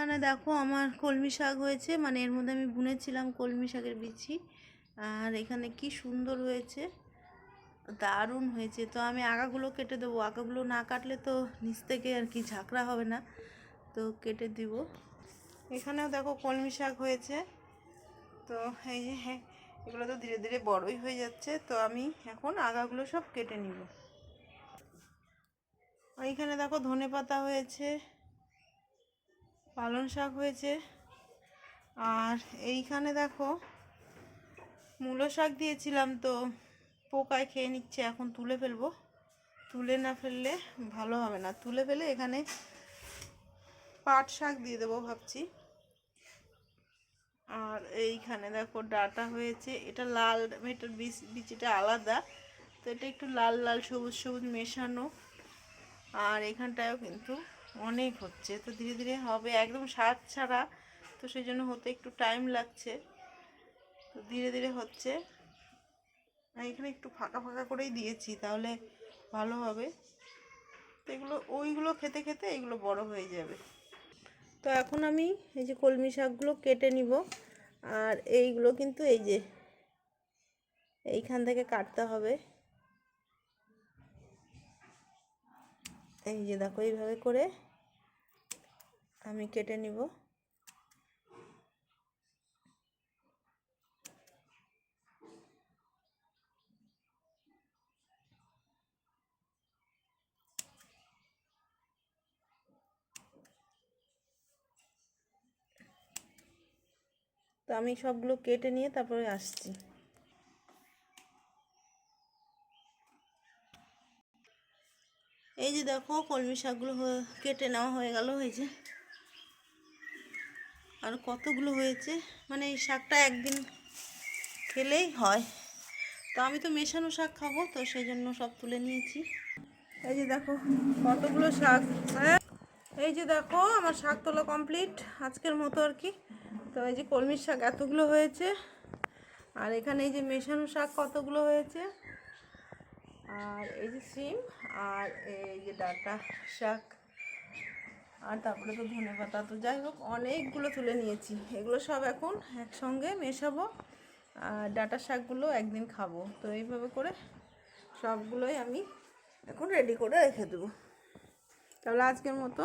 এইখানে দেখো আমার কলমি শাক হয়েছে মানে এর মধ্যে আমি বুনেছিলাম কলমি শাকের বিচি। আর এখানে কি সুন্দর হয়েছে, দারুণ হয়েছে। তো আমি আগাগুলো কেটে দেবো, আগাগুলো না কাটলে তো নিচ থেকে আর কি ঝাঁকড়া হবে না। তো কেটে দিব। এখানেও দেখো কলমি শাক হয়েছে। তো এই যে হ্যাঁ এগুলো তো ধীরে ধীরে বড়ই হয়ে যাচ্ছে। তো আমি এখন আগাগুলো সব কেটে নিব। এখানে দেখো ধনে পাতা হয়েছে। পালং শাক হয়েছে। আর এইখানে দেখো, মূলো শাক দিয়েছিলাম তো, পোকায় খেয়ে নিচ্ছে, এখন তুলে ফেলব। তুলে না ফেললে ভালো হবে না। তুলে ফেলে এখানে পাট শাক দিয়ে দেবো ভাবছি। আর এইখানে দেখো, ডাটা হয়েছে। এটা লাল এটার বীজ বীজটা আলাদা। তো এটা একটু লাল লাল, সবুজ সবুজ মেশানো। আর এখানটায়ও কিন্তু অনেক হচ্ছে। তো ধীরে ধীরে হবে, একদম স্বাদ ছাড়া। তো সেই জন্য হতে একটু টাইম লাগছে। তো ধীরে ধীরে হচ্ছে। এখানে একটু ফাঁকা ফাঁকা করেই দিয়েছি, তাহলে ভালো হবে। তো এগুলো, ওইগুলো খেতে খেতে এগুলো বড় হয়ে যাবে। তো এখন আমি এই যে কলমি শাকগুলো কেটে নিব। আর এইগুলো কিন্তু এই যে, এইখান থেকে কাটতে হবে। এই যে দেখো, এইভাবে করে আমি কেটে নিব। তো আমি সবগুলো কেটে নিয়ে তারপরে আসছি। এই যে দেখো, কলমি শাকগুলো কেটে নেওয়া হয়ে গেল যে। আর কতগুলো হয়েছে? মানে এই শাকটা একদিন খেলেই হয়। তো আমি তো মেশানো শাক খাব, তো সেই জন্য সব তুলে নিয়েছি। এই যে দেখো, কতগুলো শাক হ্যাঁ? এই যে দেখো, আমার শাক তোলা কমপ্লিট, আজকের মতো আর কি। তো এই যে কলমির শাক এতগুলো হয়েছে। আর এখানে এই যে মেশানো শাক কতগুলো হয়েছে? আর এই যে সিম, আর এই যে ডাটা শাক। আর তারপরে তো ধনে পাতা তো যাই হোক, অনেকগুলো তুলে নিয়েছি। এগুলো সব এখন একসঙ্গে মেশাবো আর ডাটা শাকগুলো একদিন খাব। তো এইভাবে করে সবগুলোই আমি এখন রেডি করে রেখে দেবো। তাহলে আজকের মতো